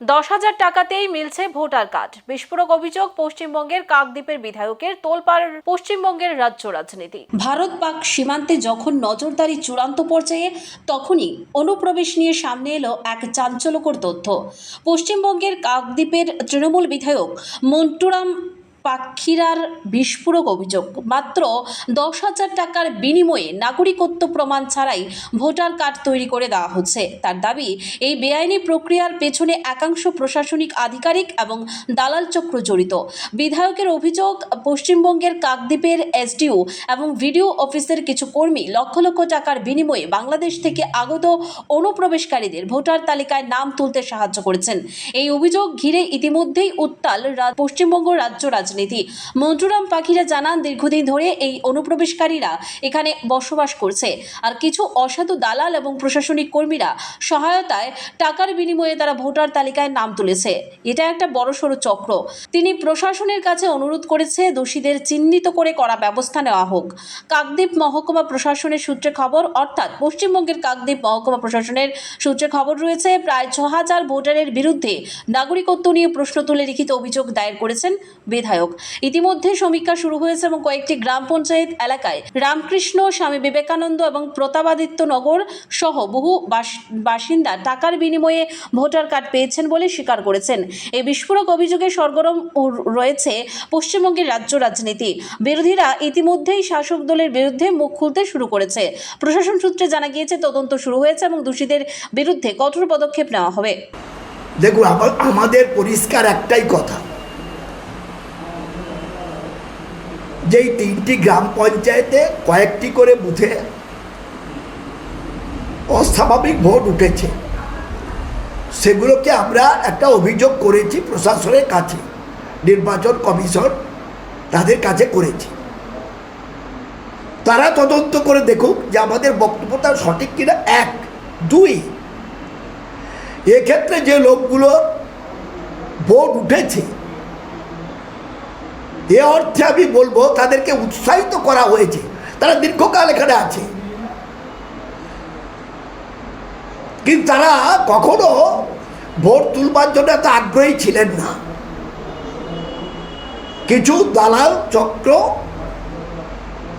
দশ হাজার টাকাতেই মিলছে ভোটার কার্ড। বিস্ফোরক অভিযোগ পশ্চিমবঙ্গের কাকদ্বীপের বিধায়কের তোলপাড় পশ্চিমবঙ্গের রাজ্য রাজনীতি। ভারত পাক সীমান্তে যখন নজরদারি চূড়ান্ত পর্যায়ে, তখনই অনুপ্রবেশ নিয়ে সামনে এলো এক চাঞ্চল্যকর তথ্য। পশ্চিমবঙ্গের কাকদ্বীপের তৃণমূল বিধায়ক মন্টুরাম পাক্ষিরার বিস্ফোরক অভিযোগ। মাত্র দশ হাজার টাকার বিনিময়ে নাগরিকত্ব প্রমাণ ছাড়াই ভোটার কার্ড তৈরি করে দেওয়া হচ্ছে। তার দাবি, এই বেআইনি প্রক্রিয়ার পেছনে একাংশ প্রশাসনিক আধিকারিক এবং দালাল চক্র জড়িত। বিধায়কের অভিযোগ, পশ্চিমবঙ্গের কাকদ্বীপের এসডিও এবং ভিডিও অফিসের কিছু কর্মী লক্ষ লক্ষ টাকার বিনিময়ে বাংলাদেশ থেকে আগত অনুপ্রবেশকারীদের ভোটার তালিকায় নাম তুলতে সাহায্য করেছেন। এই অভিযোগ ঘিরে ইতিমধ্যেই উত্তাল পশ্চিমবঙ্গ রাজ্য রাজনীতি। মন্টুরাম পাখিরা জানান, দীর্ঘদিন ধরে এই অনুপ্রবেশকারীরা এখানে বসবাস করছে। আর কিছু অসাধু দালাল এবং প্রশাসনিক কর্মীরা সহায়তায় টাকার বিনিময়ে তারা ভোটার তালিকায় নাম তুলেছে। এটা একটা বড়সড় চক্র। তিনি প্রশাসনের কাছে অনুরোধ করেছে, দোষীদের চিহ্নিত করে করা ব্যবস্থা নেওয়া হোক। কাকদ্বীপ মহকুমা প্রশাসনের সূত্রে খবর, অর্থাৎ পশ্চিমবঙ্গের কাকদ্বীপ মহকুমা প্রশাসনের সূত্রে খবর রয়েছে, প্রায় ছ হাজার ভোটারের বিরুদ্ধে নাগরিকত্ব নিয়ে প্রশ্ন তুলে লিখিত অভিযোগ দায়ের করেছেন বিধায়ক। ইতিমধ্যে সমীক্ষা শুরু হয়েছে এবং কয়েকটি গ্রাম পঞ্চায়েত এলাকায় রামকৃষ্ণ, স্বামী বিবেকানন্দ এবং প্রতাপাদিত্য নগর সহ বহু বাসিন্দা টাকার বিনিময়ে ভোটার কার্ড পেয়েছেন বলে স্বীকার করেছেন। এই বিস্ফোরক অভিযোগে সরগরম রয়েছে পশ্চিমবঙ্গের রাজ্য রাজনীতি। বিরোধীরা ইতিমধ্যেই শাসক দলের বিরুদ্ধে মুখ খুলতে শুরু করেছে। প্রশাসন সূত্রে জানা গিয়েছে, তদন্ত শুরু হয়েছে এবং দোষীদের বিরুদ্ধে কঠোর পদক্ষেপ নেওয়া হবে। দেখুন আমা- আমাদের পরিষ্কার একটাই কথা। যেই তিনটি গ্রাম পঞ্চায়েতে কয়েকটি করে বুথে অস্বাভাবিক ভোট উঠেছে। সেগুলোকে আমরা একটা অভিযোগ করেছি প্রশাসনের কাছে, নির্বাচন কমিশন তাদের কাছে করেছি। তারা তদন্ত করে দেখুক যে আমাদের বক্তব্যটা সঠিক কিনা। এক, দুই, এক্ষেত্রে যে লোকগুলো ভোট উঠেছে এ অর্থে আমি বলব, তাদেরকে উৎসাহিত করা হয়েছে। তারা দীর্ঘকাল এখানে আছে। কিন্তু তারা কখনো ভোট তুলবার জন্য এত আগ্রহী ছিলেন না। কিছু দালাল চক্র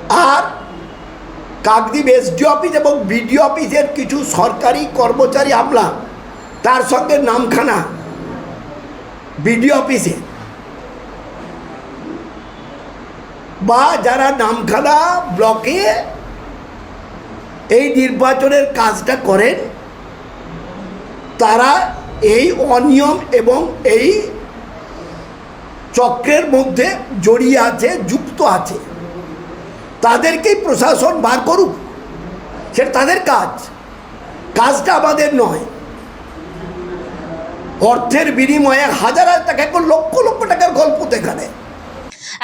আর কাকদ্বীপ এসডি অফিস এবং বিডিও অফিসের কিছু সরকারি কর্মচারী আমলা, তার সঙ্গে নামখানা বিডিও অফিসে। বা যারা নামখানা ব্লকে এই নির্বাচনের কাজটা করেন, তারা এই অনিয়ম এবং এই চক্রের মধ্যে জড়িয়ে আছে, যুক্ত আছে। তাদেরকেই প্রশাসন বার করুক। সেটা তাদের কাজ। কাজটা আমাদের নয়। অর্থের বিনিময়ে হাজার হাজার টাকা, এখন লক্ষ লক্ষ টাকার গল্প তো এখানে।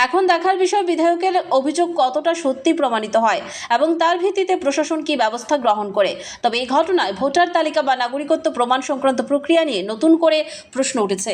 এখন দেখার বিষয়, বিধায়কের অভিযোগ কতটা সত্যি প্রমাণিত হয় এবং তার ভিত্তিতে প্রশাসন কি ব্যবস্থা গ্রহণ করে? তবে এই ঘটনায় ভোটার তালিকা বা নাগরিকত্ব প্রমাণ সংক্রান্ত প্রক্রিয়া নিয়ে নতুন করে প্রশ্ন উঠেছে।